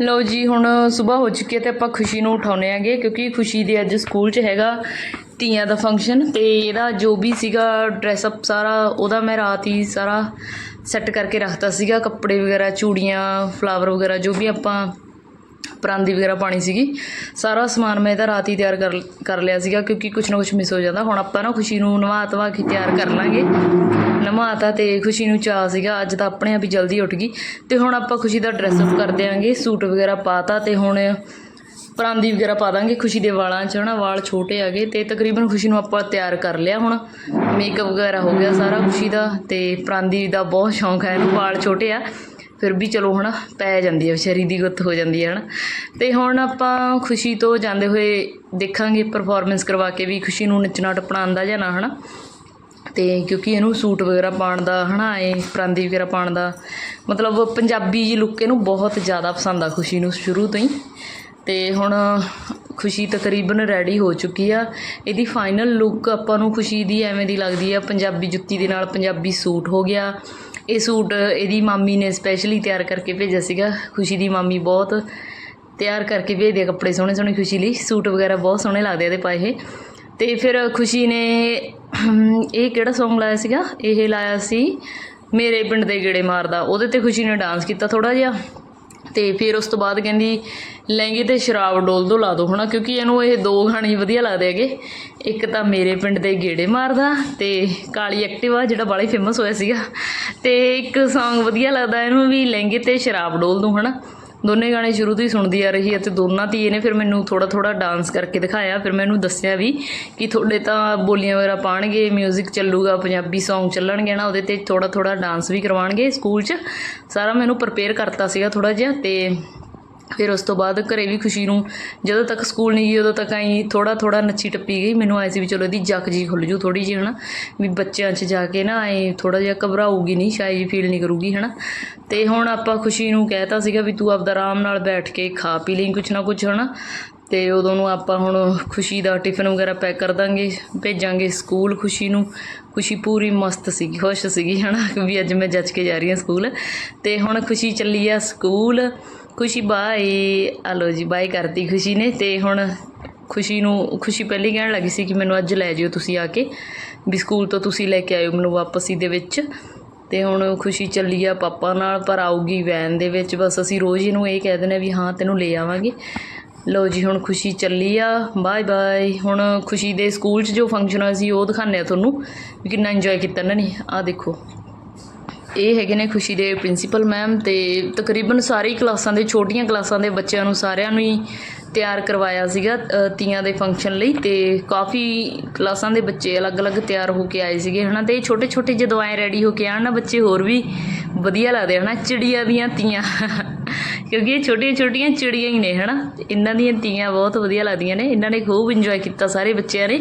ਲਓ ਜੀ, ਹੁਣ ਸਵੇਰ ਹੋ ਚੁੱਕੀ ਹੈ ਤੇ ਆਪਾਂ ਖੁਸ਼ੀ ਨੂੰ ਉਠਾਉਨੇ ਆਂਗੇ ਕਿਉਂਕਿ ਖੁਸ਼ੀ ਦੇ ਅੱਜ ਸਕੂਲ 'ਚ ਹੈਗਾ ਤੀਆਂ ਦਾ ਫੰਕਸ਼ਨ ਤੇ ਇਹਦਾ ਜੋ ਵੀ ਸੀਗਾ ਡਰੈਸ ਅਪ ਸਾਰਾ, ਉਹਦਾ ਮੈਂ ਰਾਤ ਹੀ ਸਾਰਾ ਸੈੱਟ ਕਰਕੇ ਰੱਖਤਾ ਸੀਗਾ, ਕੱਪੜੇ ਵਗੈਰਾ, ਚੂੜੀਆਂ ਫਲਾਵਰ ਵਗੈਰਾ, ਜੋ ਵੀ ਆਪਾਂ ਪਰਾਂਦੀ ਵਗੈਰਾ ਪਾਣੀ ਸੀਗੀ। ਸਾਰਾ ਸਮਾਨ ਮੈਂ ਇਹਦਾ ਰਾਤ ਹੀ ਤਿਆਰ ਕਰ ਕਰ ਲਿਆ ਸੀਗਾ ਕਿਉਂਕਿ ਕੁਝ ਨਾ ਕੁਝ ਮਿਸ ਹੋ ਜਾਂਦਾ। ਹੁਣ ਆਪਾਂ ਨਾ ਖੁਸ਼ੀ ਨੂੰ ਨਵਾ ਧਵਾ ਕੇ ਤਿਆਰ ਕਰ ਲਾਂਗੇ। ਨਵਾਤਾ ਤੇ ਖੁਸ਼ੀ ਨੂੰ ਚਾਹ ਸੀਗਾ। ਅੱਜ ਤਾਂ ਆਪਣੇ ਆਪ ਹੀ ਜਲਦੀ ਉੱਠ ਗਈ। ਤੇ ਹੁਣ ਆਪਾਂ ਖੁਸ਼ੀ ਦਾ ਡਰੈਸ ਅਪ ਕਰ ਦਿਆਂਗੇ। ਸੂਟ ਵਗੈਰਾ ਪਾਤਾ ਤੇ ਹੁਣ ਪਰਾਂਦੀ ਵਗੈਰਾ ਪਾ ਦਾਂਗੇ ਖੁਸ਼ੀ ਦੇ ਵਾਲਾਂ 'ਚ। ਹਨਾ, ਵਾਲ ਛੋਟੇ ਆ ਗਏ ਤੇ ਤਕਰੀਬਨ ਖੁਸ਼ੀ ਨੂੰ ਆਪਾਂ ਤਿਆਰ ਕਰ ਲਿਆ ਹੁਣ। ਮੇਕਅਪ ਵਗੈਰਾ ਹੋ ਗਿਆ ਸਾਰਾ ਖੁਸ਼ੀ ਦਾ ਤੇ ਪਰਾਂਦੀ ਦਾ ਬਹੁਤ ਸ਼ੌਂਕ ਹੈ ਇਹਨੂੰ। ਵਾਲ ਛੋਟੇ ਆ। ਫਿਰ ਵੀ ਚਲੋ ਹੈ ਨਾ ਪੈ ਜਾਂਦੀ ਹੈ ਵਿਚਾਰੀ ਦੀ ਗੁੱਤ ਹੋ ਜਾਂਦੀ ਹੈ ਨਾ ਅਤੇ ਹੁਣ ਆਪਾਂ ਖੁਸ਼ੀ ਤੋਂ ਜਾਂਦੇ ਹੋਏ ਦੇਖਾਂਗੇ ਪਰਫੋਰਮੈਂਸ ਕਰਵਾ ਕੇ ਵੀ ਖੁਸ਼ੀ ਨੂੰ ਨੱਚਣਾ ਟੱਪਣਾ ਆਉਂਦਾ ਜਾਂ ਨਾ ਹੈ ਨਾ ਅਤੇ ਕਿਉਂਕਿ ਇਹਨੂੰ ਸੂਟ ਵਗੈਰਾ ਪਾਉਣ ਦਾ ਹੈ ਨਾ ਇਹ ਪਰਾਂਦੀ ਵਗੈਰਾ ਪਾਉਣ ਦਾ, ਮਤਲਬ ਪੰਜਾਬੀ ਜੀ ਲੁੱਕ ਇਹਨੂੰ ਬਹੁਤ ਜ਼ਿਆਦਾ ਪਸੰਦ ਆ ਖੁਸ਼ੀ ਨੂੰ ਸ਼ੁਰੂ ਤੋਂ ਹੀ। ਅਤੇ ਹੁਣ ਖੁਸ਼ੀ ਤਕਰੀਬਨ ਰੈਡੀ ਹੋ ਚੁੱਕੀ ਆ। ਇਹਦੀ ਫਾਈਨਲ ਲੁੱਕ ਆਪਾਂ ਨੂੰ ਖੁਸ਼ੀ ਦੀ ਐਵੇਂ ਦੀ ਲੱਗਦੀ ਆ, ਪੰਜਾਬੀ ਜੁੱਤੀ ਦੇ ਨਾਲ ਪੰਜਾਬੀ ਸੂਟ ਹੋ ਗਿਆ। ਇਹ ਸੂਟ ਇਹਦੀ ਮਾਮੀ ਨੇ ਸਪੈਸ਼ਲੀ ਤਿਆਰ ਕਰਕੇ ਭੇਜਿਆ ਸੀਗਾ। ਖੁਸ਼ੀ ਦੀ ਮਾਮੀ ਬਹੁਤ ਤਿਆਰ ਕਰਕੇ ਭੇਜਦੇ ਆ ਕੱਪੜੇ ਸੋਹਣੇ ਸੋਹਣੇ ਖੁਸ਼ੀ ਲਈ। ਸੂਟ ਵਗੈਰਾ ਬਹੁਤ ਸੋਹਣੇ ਲੱਗਦੇ ਆ ਇਹਦੇ ਪਾਏ ਇਹ। ਤੇ ਫਿਰ ਖੁਸ਼ੀ ਨੇ ਇਹ ਕਿਹੜਾ Song ਲਾਇਆ ਸੀਗਾ? ਇਹ ਲਾਇਆ ਸੀ, ਮੇਰੇ ਪਿੰਡ ਦੇ ਗੇੜੇ ਮਾਰਦਾ। ਉਹਦੇ ਤੇ ਖੁਸ਼ੀ ਨੇ ਡਾਂਸ ਕੀਤਾ ਥੋੜਾ ਜਿਹਾ। ਤੇ ਫਿਰ ਉਸ ਤੋਂ ਬਾਅਦ ਕਹਿੰਦੀ, ਲਹਿੰਗੇ ਤੇ ਸ਼ਰਾਬ ਡੋਲ ਦੋ, ਲਾ ਦੋ ਹਨਾ ਕਿਉਂਕਿ ਇਹਨੂੰ ਇਹ ਦੋ ਗਾਣੇ ਹੀ ਵਧੀਆ ਲੱਗਦੇ ਹੈਗੇ। ਇੱਕ ਤਾਂ ਮੇਰੇ ਪਿੰਡ ਦੇ ਗੇੜੇ ਮਾਰਦਾ ਤੇ ਕਾਲੀ ਐਕਟਿਵਾ, ਜਿਹੜਾ ਬਾਲਾ ਹੀ ਫੇਮਸ ਹੋਇਆ ਸੀਗਾ। ਤੇ ਇੱਕ Song ਵਧੀਆ ਲੱਗਦਾ ਇਹਨੂੰ ਵੀ, ਲਹਿੰਗੇ ਤੇ ਸ਼ਰਾਬ ਡੋਲ ਦੋ ਹਨਾ ਦੋਨੇ ਗਾਣੇ ਸ਼ੁਰੂ ਤੋਂ ਹੀ ਸੁਣਦੀ ਆ ਰਹੀ ਹੈ ਤੇ ਦੋਨਾਂ ਦੀ ਇਹਨੇ ਫਿਰ ਮੈਨੂੰ ਥੋੜਾ ਥੋੜਾ ਡਾਂਸ ਕਰਕੇ ਦਿਖਾਇਆ। ਫਿਰ ਮੈਨੂੰ ਦੱਸਿਆ ਵੀ ਕਿ ਤੁਹਾਡੇ ਤਾਂ ਬੋਲੀਆਂ ਵਗੈਰਾ ਪਾਣਗੇ 뮤직 ਚੱਲੂਗਾ, ਪੰਜਾਬੀ Song ਚੱਲਣਗੇ ਨਾ, ਉਹਦੇ ਤੇ ਥੋੜਾ ਥੋੜਾ ਡਾਂਸ ਵੀ ਕਰਵਾਉਣਗੇ ਸਕੂਲ 'ਚ। ਸਾਰਾ ਮੈਨੂੰ ਪ੍ਰਪੇਅਰ ਕਰਤਾ ਸੀਗਾ ਥੋੜਾ ਜਿਹਾ ਤੇ ਫਿਰ ਉਸ ਤੋਂ ਬਾਅਦ ਘਰ ਵੀ ਖੁਸ਼ੀ ਨੂੰ ਜਦੋਂ ਤੱਕ ਸਕੂਲ ਨਹੀਂ ਗਈ, ਉਦੋਂ ਤੱਕ ਆਈ ਥੋੜ੍ਹਾ ਥੋੜ੍ਹਾ ਨੱਚੀ ਟੱਪੀ ਗਈ। ਮੈਨੂੰ ਆਏ ਸੀ ਵੀ ਚਲੋ ਇਹਦੀ ਜੱਕ ਜੀ ਖੁੱਲ੍ਹ ਜੂ ਥੋੜ੍ਹੀ ਜਿਹੀ ਹੈ ਨਾ ਵੀ ਬੱਚਿਆਂ 'ਚ ਜਾ ਕੇ ਨਾ ਐਂ ਥੋੜ੍ਹਾ ਜਿਹਾ ਘਬਰਾਊਗੀ ਨਹੀਂ, ਸ਼ਾਇਦ ਫੀਲ ਨਹੀਂ ਕਰੂਗੀ ਹੈ ਨਾ ਅਤੇ ਹੁਣ ਆਪਾਂ ਖੁਸ਼ੀ ਨੂੰ ਕਹਿਤਾ ਸੀਗਾ ਵੀ ਤੂੰ ਆਪਦਾ ਆਰਾਮ ਨਾਲ ਬੈਠ ਕੇ ਖਾ ਪੀ ਲਈ ਕੁਛ ਨਾ ਕੁਛ ਹੈ ਨਾ ਅਤੇ ਉਦੋਂ ਨੂੰ ਆਪਾਂ ਹੁਣ ਖੁਸ਼ੀ ਦਾ ਟਿਫਨ ਵਗੈਰਾ ਪੈਕ ਕਰ ਦਾਂਗੇ, ਭੇਜਾਂਗੇ ਸਕੂਲ ਖੁਸ਼ੀ ਨੂੰ। ਖੁਸ਼ੀ ਪੂਰੀ ਮਸਤ ਸੀਗੀ, ਖੁਸ਼ ਸੀਗੀ ਹੈ ਨਾ ਵੀ ਅੱਜ ਮੈਂ ਜੱਜ ਕੇ ਜਾ ਰਹੀ ਹਾਂ ਸਕੂਲ। ਅਤੇ ਹੁਣ ਖੁਸ਼ੀ ਚੱਲੀ ਆ ਸਕੂਲ। ਖੁਸ਼ੀ, ਬਾਏ। ਆ ਹਲੋ ਜੀ, ਬਾਏ ਕਰਤੀ ਖੁਸ਼ੀ ਨੇ ਤੇ ਹੁਣ ਖੁਸ਼ੀ ਨੂੰ, ਖੁਸ਼ੀ ਪਹਿਲੀ ਕਹਿਣ ਲੱਗੀ ਸੀ ਕਿ ਮੈਨੂੰ ਅੱਜ ਲੈ ਜਿਓ ਤੁਸੀਂ ਆ ਕੇ। ਵੀ ਸਕੂਲ ਤੋਂ ਤੁਸੀਂ ਲੈ ਕੇ ਆਇਓ ਮੈਨੂੰ ਵਾਪਸੀ ਦੇ ਵਿੱਚ। ਤੇ ਹੁਣ ਖੁਸ਼ੀ ਚੱਲੀ ਆ ਪਾਪਾ ਨਾਲ, ਪਰ ਆਊਗੀ ਵੈਨ ਦੇ ਵਿੱਚ। ਬਸ ਅਸੀਂ ਰੋਜ਼ ਇਹਨੂੰ ਇਹ ਕਹਿ ਦਿੰਦੇ ਆ ਵੀ ਹਾਂ, ਤੈਨੂੰ ਲੈ ਆਵਾਂਗੇ। ਲਓ ਜੀ, ਹੁਣ ਖੁਸ਼ੀ ਚੱਲੀ ਆ। Bye bye. ਹੁਣ ਖੁਸ਼ੀ ਦੇ ਸਕੂਲ 'ਚ ਜੋ ਫੰਕਸ਼ਨ ਹੋਇਆ ਸੀ, ਉਹ ਦਿਖਾਉਂਦੇ ਆ ਤੁਹਾਨੂੰ ਵੀ ਕਿੰਨਾ ਇੰਜੋਏ ਕੀਤਾ ਇਹਨਾਂ ਨੇ। ਆਹ ਦੇਖੋ। ਇਹ ਹੈਗੇ ਨੇ ਖੁਸ਼ੀ ਦੇ ਪ੍ਰਿੰਸੀਪਲ ਮੈਮ ਤੇ ਤਕਰੀਬਨ ਸਾਰੀ ਕਲਾਸਾਂ ਦੇ, ਛੋਟੀਆਂ ਕਲਾਸਾਂ ਦੇ ਬੱਚਿਆਂ ਨੂੰ ਸਾਰਿਆਂ ਨੂੰ ਹੀ ਤਿਆਰ ਕਰਵਾਇਆ ਸੀਗਾ ਤੀਆਂ ਦੇ ਫੰਕਸ਼ਨ ਲਈ ਤੇ ਕਾਫੀ ਕਲਾਸਾਂ ਦੇ ਬੱਚੇ ਅਲੱਗ-ਅਲੱਗ ਤਿਆਰ ਹੋ ਕੇ ਆਏ ਸੀਗੇ, ਹਨਾ? ਤੇ ਛੋਟੇ ਛੋਟੇ ਜਦੋਂ ਆਏ ਰੈਡੀ ਹੋ ਕੇ ਆਣ ਨਾ ਬੱਚੇ ਹੋਰ ਵੀ ਵਧੀਆ ਲੱਗਦੇ ਹਨਾ? ਚਿੜੀਆਂ ਦੀਆਂ ਤੀਆਂ। ਕਿਉਂਕਿ ਇਹ ਛੋਟੀਆਂ ਛੋਟੀਆਂ ਚਿੜੀਆਂ ਹੀ ਨੇ, ਹਨਾ? ਤੇ ਇਹਨਾਂ ਦੀਆਂ ਤੀਆਂ ਬਹੁਤ ਵਧੀਆ ਲੱਗਦੀਆਂ ਨੇ। ਇਹਨਾਂ ਨੇ ਖੂਬ ਇੰਜੋਏ ਕੀਤਾ ਸਾਰੇ ਬੱਚਿਆਂ ਨੇ।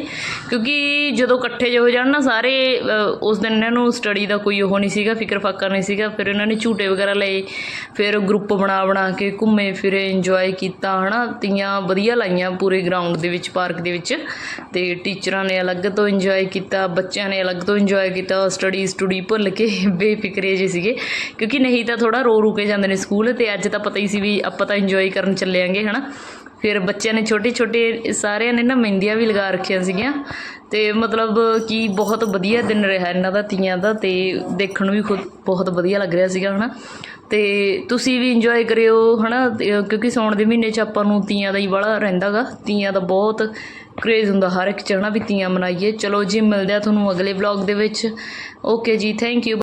ਕਿਉਂਕਿ ਜਦੋਂ ਇਕੱਠੇ ਜਿਹੇ ਹੋ ਜਾਣ ਨਾ, ਸਾਰੇ ਉਸ ਦਿਨ ਇਹਨਾਂ ਨੂੰ ਸਟੱਡੀ ਦਾ ਕੋਈ ਉਹ ਨਹੀਂ ਸੀਗਾ ਫਿਕਰ ਫਾਕਰ ਨਹੀਂ ਸੀਗਾ। ਫਿਰ ਇਹਨਾਂ ਨੇ ਝੂਟੇ ਵਗੈਰਾ ਲਏ, ਫਿਰ ਗਰੁੱਪ ਬਣਾ ਬਣਾ ਕੇ ਘੁੰਮੇ ਫਿਰੇ ਇੰਜੋਏ ਕੀਤਾ, ਹਨਾ? ਤੀਆਂ ਵਧੀਆ ਲਾਈਆਂ ਪੂਰੇ ਗਰਾਊਂਡ ਦੇ ਵਿੱਚ ਪਾਰਕ ਦੇ ਵਿੱਚ। ਅਤੇ ਟੀਚਰਾਂ ਨੇ ਅਲੱਗ ਤੋਂ ਇੰਜੋਏ ਕੀਤਾ, ਬੱਚਿਆਂ ਨੇ ਅਲੱਗ ਤੋਂ ਇੰਜੋਏ ਕੀਤਾ ਸਟੱਡੀ ਸਟੂਡੀ ਭੁੱਲ ਕੇ ਬੇਫਿਕਰੇ ਜਿਹੇ ਸੀਗੇ। ਕਿਉਂਕਿ ਨਹੀਂ ਤਾਂ ਥੋੜ੍ਹਾ ਰੋ ਰੁਕੇ ਜਾਂਦੇ ਨੇ ਸਕੂਲ ਅਤੇ ਅੱਜ ਤਾਂ ਪਤਾ ਹੀ ਸੀ ਵੀ ਆਪਾਂ ਤਾਂ ਇੰਜੋਏ ਕਰਨ ਚੱਲੇ ਆਂਗੇ ਨਾ ਫਿਰ ਬੱਚਿਆਂ ਨੇ ਛੋਟੇ ਛੋਟੇ ਸਾਰਿਆਂ ਨੇ ਨਾ ਮਹਿੰਦੀਆਂ ਵੀ ਲਗਾ ਰੱਖੀਆਂ ਸੀਗੀਆਂ। ਅਤੇ ਮਤਲਬ ਕਿ ਬਹੁਤ ਵਧੀਆ ਦਿਨ ਰਿਹਾ ਇਹਨਾਂ ਦਾ ਤੀਆਂ ਦਾ ਅਤੇ ਦੇਖਣ ਨੂੰ ਵੀ ਖੁਦ ਬਹੁਤ ਵਧੀਆ ਲੱਗ ਰਿਹਾ ਸੀਗਾ ਹੈ ਨਾ ਅਤੇ ਤੁਸੀਂ ਵੀ ਇੰਜੋਏ ਕਰਿਓ ਹੈ ਨਾ ਕਿਉਂਕਿ ਸਾਉਣ ਦੇ ਮਹੀਨੇ 'ਚ ਆਪਾਂ ਨੂੰ ਤੀਆਂ ਦਾ ਹੀ ਬੜਾ ਰਹਿੰਦਾਗਾ ਤੀਆਂ ਦਾ ਬਹੁਤ ਕਰੇਜ਼ ਹੁੰਦਾ ਹਰ ਇੱਕ 'ਚ ਹੈ ਨਾ ਵੀ ਤੀਆਂ ਮਨਾਈਏ। ਚਲੋ ਜੀ, ਮਿਲਦੇ ਆ ਤੁਹਾਨੂੰ ਅਗਲੇ ਵਲੌਗ ਦੇ ਵਿੱਚ। ਓਕੇ ਜੀ ਥੈਂਕ ਯੂ